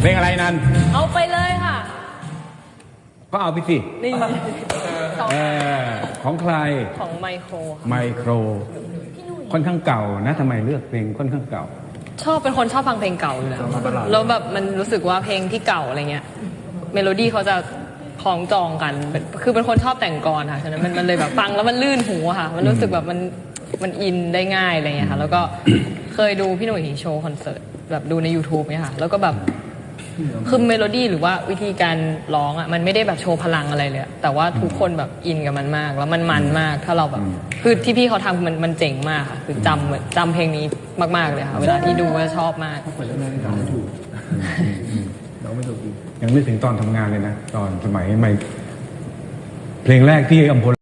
เพลงอะไรนั้นเอาไปเลย ก็เอาไปสิ นี่เออของใครของไมโครไมโคร ค่อนข้างเก่านะทำไมเลือกเพลงค่อนข้างเก่า ชอบเป็นคนชอบฟังเพลงเก่าอยู่แล้วแล้วแบบมันรู้สึกว่าเพลงที่เก่าอะไรเงี้ย เมโลดี้เขาจะคล้องจองกันเป็นคือเป็นคนชอบแต่งกรค่ะฉะนั้นมันมันเลยแบบฟังแล้วมันลื่นหูอะค่ะ มันรู้สึกแบบมันมันอินได้ง่ายอะไรเงี้ยค่ะ แล้วก็เคยดูพี่หนุ่ยโชว์คอนเสิร์ตแบบดูใน YouTube เนี่ยค่ะ แล้วก็แบบ คือเมโลดี้หรือว่าวิธีการร้องอะมันไม่ได้แบบโชว์พลังอะไรเลยอะแต่ว่าทุกคนแบบอินกับมันมาก แล้วมันมันมากถ้าเราแบบคือที่พี่เขาทำมันมันเจ๋งมากค่ะคือจำเหมือนจำเพลงนี้มากๆเลยค่ะ เวลาที่ดูก็ชอบมากยังนึกถึงตอนทำงานเลยนะ ตอนสมัยไม่ เพลงแรกที่อำพล